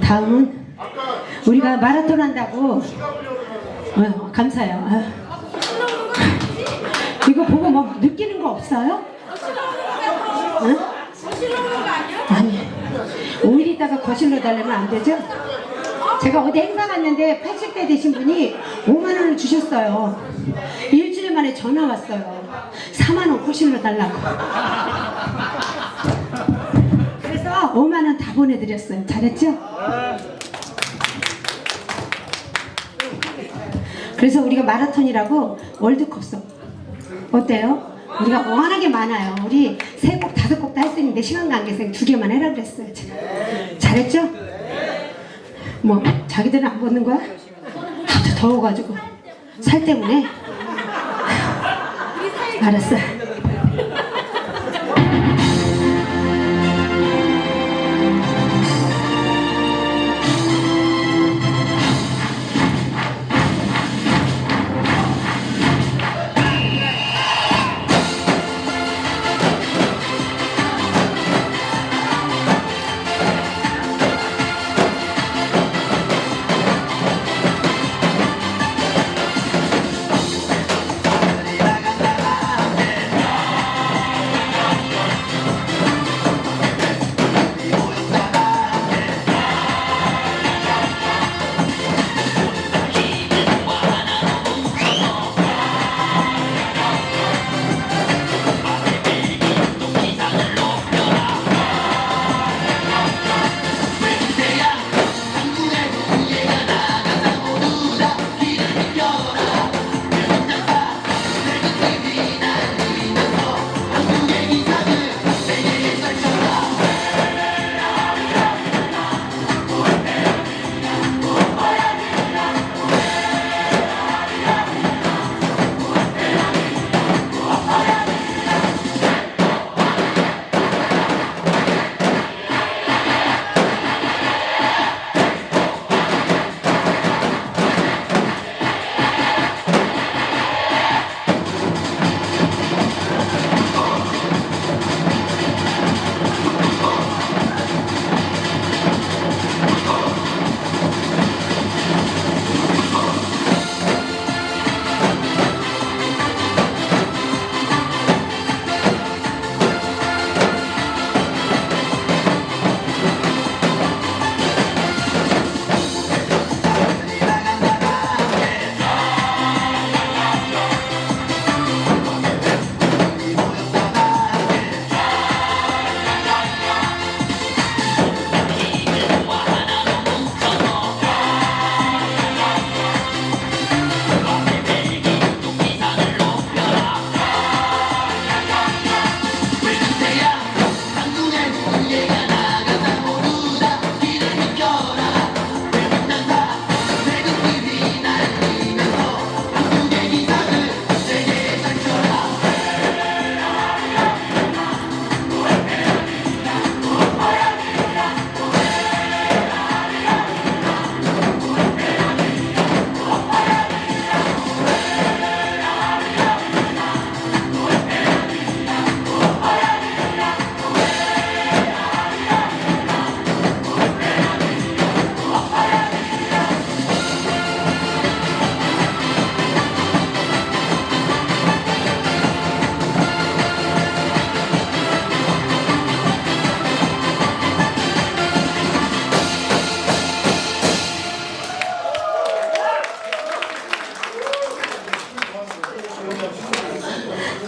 다음은 우리가 마라톤 한다고 어, 감사해요. 아. 이거 보고 뭐 느끼는 거 없어요? 응? 아니 5일 있다가 거실로 달래면 안 되죠? 제가 어디 행사 갔는데 80대 되신 분이 5만 원을 주셨어요. 일주일 만에 전화 왔어요. 4만 원 거실로 달라고. 보내드렸어요. 잘했죠? 그래서 우리가 마라톤이라고 월드컵송 어때요? 우리가 워낙에 많아요. 우리 세 곡, 다섯 곡도 할수 있는데 시간 관계상 두 개만 해라 그랬어요. 제가. 잘했죠? 뭐 자기들은 안 벗는 거야? 하도 더워가지고 살 때문에 알았어.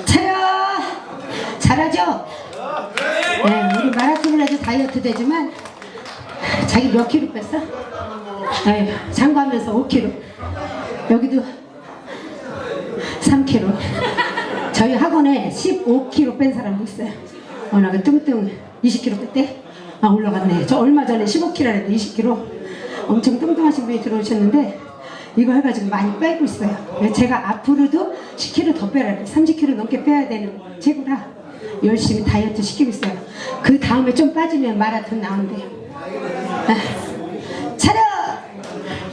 차려 잘하죠? 네, 우리 마라톤을 해도 다이어트 되지만 자기 몇 킬로 뺐어? 아유, 장구하면서 5킬로. 여기도 3킬로. 저희 학원에 15킬로 뺀 사람도 있어요. 워낙에 뚱뚱 20킬로 뺐대? 아 올라갔네. 저 얼마 전에 15킬로 했는데 20킬로. 엄청 뚱뚱하신 분이 들어오셨는데 이거 해가지고 많이 빼고 있어요. 제가 앞으로도 10킬로 더 빼라. 그래 30킬로 넘게 빼야 되는 최고라 열심히 다이어트 시키고 있어요. 그 다음에 좀 빠지면 마라톤 나온대요. 아, 차려!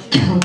경